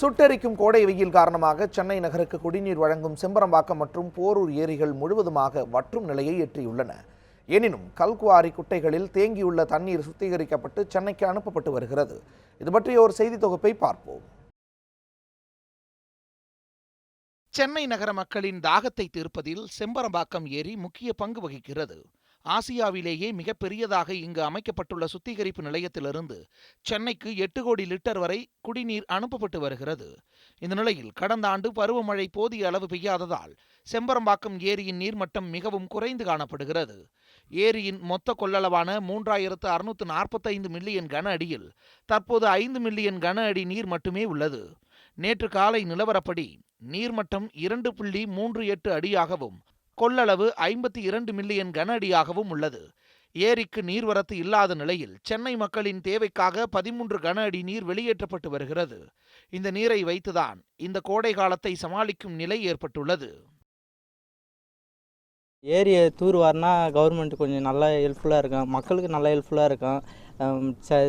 சுட்டெரிக்கும் கோடை வெயில் காரணமாக சென்னை நகருக்கு குடிநீர் வழங்கும் செம்பரம்பாக்கம் மற்றும் போரூர் ஏரிகள் முழுவதுமாக வற்றும் நிலையை எட்டியுள்ளன. எனினும் கல்குவாரி குட்டைகளில் தேங்கியுள்ள தண்ணீர் சுத்திகரிக்கப்பட்டு சென்னைக்கு அனுப்பப்பட்டு வருகிறது. இது பற்றிய ஒரு செய்தி தொகுப்பை பார்ப்போம். சென்னை நகர மக்களின் தாகத்தை தீர்ப்பதில் செம்பரம்பாக்கம் ஏரி முக்கிய பங்கு வகிக்கிறது. ஆசியாவிலேயே மிகப்பெரியதாக இங்கு அமைக்கப்பட்டுள்ள சுத்திகரிப்பு நிலையத்திலிருந்து சென்னைக்கு எட்டு கோடி லிட்டர் வரை குடிநீர் அனுப்பப்பட்டு வருகிறது. இந்த நிலையில் கடந்த ஆண்டு பருவமழை போதிய அளவு பெய்யாததால் செம்பரம்பாக்கம் ஏரியின் நீர்மட்டம் மிகவும் குறைந்து காணப்படுகிறது. ஏரியின் மொத்த கொள்ளளவான மூன்றாயிரத்து அறுநூற்று நாற்பத்தைந்து மில்லியன் கன அடியில் தற்போது ஐந்து மில்லியன் கன அடி நீர் மட்டுமே உள்ளது. நேற்று காலை நிலவரப்படி நீர்மட்டம் இரண்டு புள்ளி மூன்று எட்டு அடியாகவும் கொள்ளளவு ஐம்பத்தி இரண்டு மில்லியன் கன அடியாகவும் உள்ளது. ஏரிக்கு நீர்வரத்து இல்லாத நிலையில் சென்னை மக்களின் தேவைக்காக பதிமூன்று கன அடி நீர் வெளியேற்றப்பட்டு வருகிறது. இந்த நீரை வைத்துதான் இந்த கோடை காலத்தை சமாளிக்கும் நிலை ஏற்பட்டுள்ளது. ஏரியை தூர்வார்னா கவர்மெண்ட் கொஞ்சம் நல்லா ஹெல்ப்ஃபுல்லாக இருக்கும் மக்களுக்கு நல்லா ஹெல்ப்ஃபுல்லாக இருக்கும்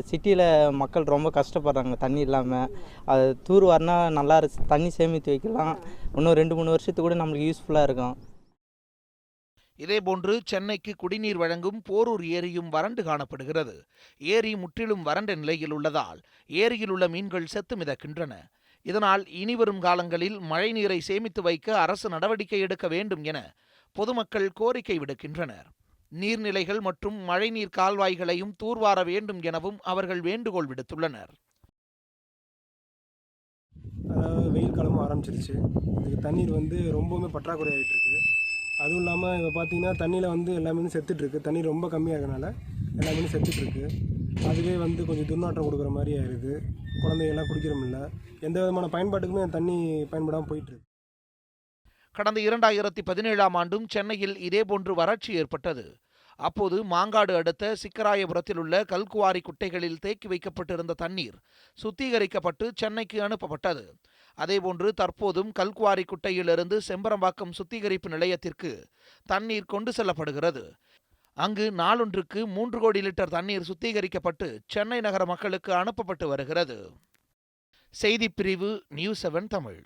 சிட்டியில் மக்கள் ரொம்ப கஷ்டப்படுறாங்க தண்ணி இல்லாமல் அது தூர்வார்னா நல்லா இரு- தண்ணி சேமித்து வைக்கலாம். இன்னும் ரெண்டு மூணு வருஷத்துக்கு கூட நம்மளுக்கு யூஸ்ஃபுல்லாக இருக்கும். இதேபோன்று சென்னைக்கு குடிநீர் வழங்கும் போரூர் ஏரியும் வறண்டு காணப்படுகிறது. ஏரி முற்றிலும் வறண்ட நிலையில் உள்ளதால் ஏரியில் உள்ள மீன்கள் செத்து மிதக்கின்றன. இதனால் இனிவரும் காலங்களில் மழைநீரை சேமித்து வைக்க அரசு நடவடிக்கை எடுக்க வேண்டும் என பொதுமக்கள் கோரிக்கை விடுக்கின்றனர். நீர்நிலைகள் மற்றும் மழைநீர் கால்வாய்களையும் தூர்வார வேண்டும் எனவும் அவர்கள் வேண்டுகோள் விடுத்துள்ளனர். வெயில் காலமும் ஆரம்பிச்சிருச்சு. இதுக்கு தண்ணீர் வந்து ரொம்பவுமே பற்றாக்குறை ஆகிட்டு இருக்கு இல்லாமல் இப்போ பார்த்தீங்கன்னா தண்ணியில் வந்து எல்லா மீனும் செத்துட்ருக்கு தண்ணி ரொம்ப கம்மியாக எல்லா மீனும் செத்துட்ருக்கு அதுவே வந்து கொஞ்சம் துர்நாற்றம் கொடுக்குற மாதிரி ஆயிடுது குழந்தைகள்லாம் குடிக்கிறமில்ல எந்த விதமான பயன்பாட்டுக்குமே தண்ணி பயன்படாமல் போயிட்டுருக்கு. கடந்த இரண்டாயிரத்தி பதினேழாம் ஆண்டும் சென்னையில் இதேபோன்று வறட்சி ஏற்பட்டது. அப்போது மாங்காடு அடுத்த சிக்கராயபுரத்தில் உள்ள கல்குவாரி குட்டைகளில் தேக்கி வைக்கப்பட்டிருந்த தண்ணீர் சுத்திகரிக்கப்பட்டு சென்னைக்கு அனுப்பப்பட்டது. அதேபோன்று தற்போதும் கல்குவாரி குட்டையிலிருந்து செம்பரம்பாக்கம் சுத்திகரிப்பு நிலையத்திற்கு தண்ணீர் கொண்டு செல்லப்படுகிறது. அங்கு நாளொன்றுக்கு மூன்று கோடி லிட்டர் தண்ணீர் சுத்திகரிக்கப்பட்டு சென்னை நகர மக்களுக்கு அனுப்பப்பட்டு வருகிறது. செய்திப்பிரிவு நியூஸ் செவன் தமிழ்.